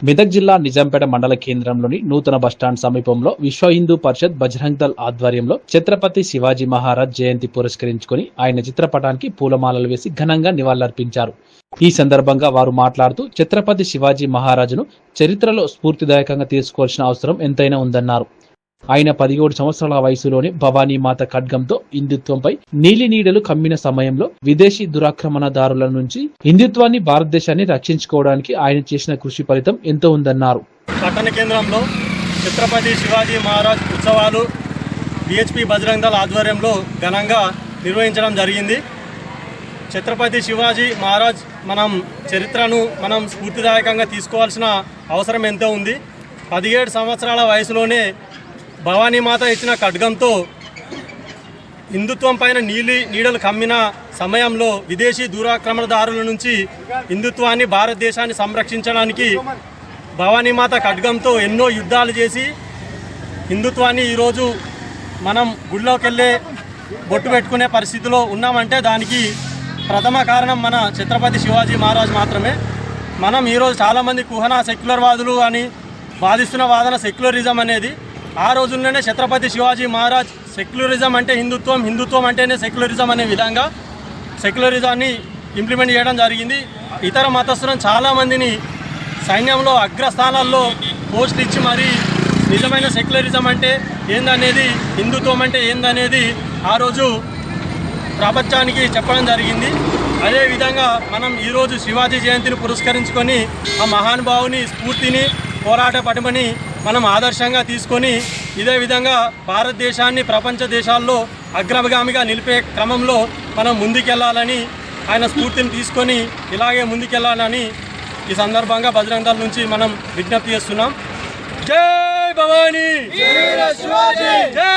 మెదక్ జిల్లా నిజాంపేట మండల కేంద్రంలోని నూతన బస్టాండ్ సమీపంలో విశ్వ హిందూ పరిషత్ బజరంగ్ దళ్ ఆధ్వర్యంలో ఛత్రపతి శివాజీ మహారాజ్ జయంతి పురస్కరించుకొని ఆయన చిత్రపటానికి పూలమాలలు వేసి ఘనంగా నివాళులర్పించారు. ఈ సందర్భంగా వారు మాట్లాడుతూ ఛత్రపతి శివాజీ మహారాజును చరిత్రలో స్ఫూర్తిదాయకంగా తీసుకోవాల్సిన అవసరం ఎంతైనా ఉందన్నారు. ఆయన పదిహేడు సంవత్సరాల వయసులోనే భవానీ మాత ఖడ్గంతో హిందుత్వంపై నీలి నీడలు కమ్మిన సమయంలో విదేశీ దురాక్రమణదారుల నుంచి హిందుత్వాన్ని భారతదేశాన్ని రక్షించుకోవడానికి ఆయన చేసిన కృషి ఫలితం ఎంతో ఉందన్నారు. పట్టణ కేంద్రంలో ఛత్రపతి శివాజీ మహారాజ్ ఉత్సవాలు బిహెచ్పి బజరంగ్ దళ ఆధ్వర్యంలో ఘనంగా నిర్వహించడం జరిగింది. ఛత్రపతి శివాజీ మహారాజ్ మనం చరిత్రను మనం స్ఫూర్తిదాయకంగా తీసుకోవాల్సిన అవసరం ఎంతో ఉంది. పదిహేడు సంవత్సరాల వయసులోనే భవానీమాత ఇచ్చిన ఖడ్గంతో హిందుత్వం పైన నీలి నీడలు కమ్మిన సమయంలో విదేశీ దూరాక్రమణదారుల నుంచి హిందుత్వాన్ని భారతదేశాన్ని సంరక్షించడానికి భవానీమాత ఖడ్గంతో ఎన్నో యుద్ధాలు చేసి హిందుత్వాన్ని ఈరోజు మనం గుడిలోకి వెళ్ళే బొట్టు పెట్టుకునే పరిస్థితిలో ఉన్నామంటే దానికి ప్రథమ కారణం మన ఛత్రపతి శివాజీ మహారాజ్ మాత్రమే. మనం ఈరోజు చాలామంది కుహనా సెక్యులర్ వాదులు అని వాదిస్తున్న వాదన సెక్యులరిజం అనేది. ఆ రోజుల్లోనే ఛత్రపతి శివాజీ మహారాజ్ సెక్యులరిజం అంటే హిందుత్వం హిందుత్వం అంటేనే సెక్యులరిజం అనే విధంగా సెక్యులరిజాన్ని ఇంప్లిమెంట్ చేయడం జరిగింది. ఇతర మతస్థులను చాలామందిని సైన్యంలో అగ్రస్థానాల్లో పోస్టులు ఇచ్చి మరీ నిజమైన సెక్యులరిజం అంటే ఏందనేది హిందుత్వం అంటే ఏందనేది ఆ రోజు ప్రపంచానికి చెప్పడం జరిగింది. అదేవిధంగా మనం ఈరోజు శివాజీ జయంతిని పురస్కరించుకొని ఆ మహానుభావుని స్ఫూర్తిని పోరాట పటిమని మనం ఆదర్శంగా తీసుకొని ఇదే విధంగా భారతదేశాన్ని ప్రపంచ దేశాల్లో అగ్రగామిగా నిలిపే క్రమంలో మనం ముందుకెళ్ళాలని ఆయన స్ఫూర్తిని తీసుకొని ఇలాగే ముందుకెళ్ళాలని ఈ సందర్భంగా బజరంగ నుంచి మనం విజ్ఞప్తి చేస్తున్నాం. జై భవానీ! జై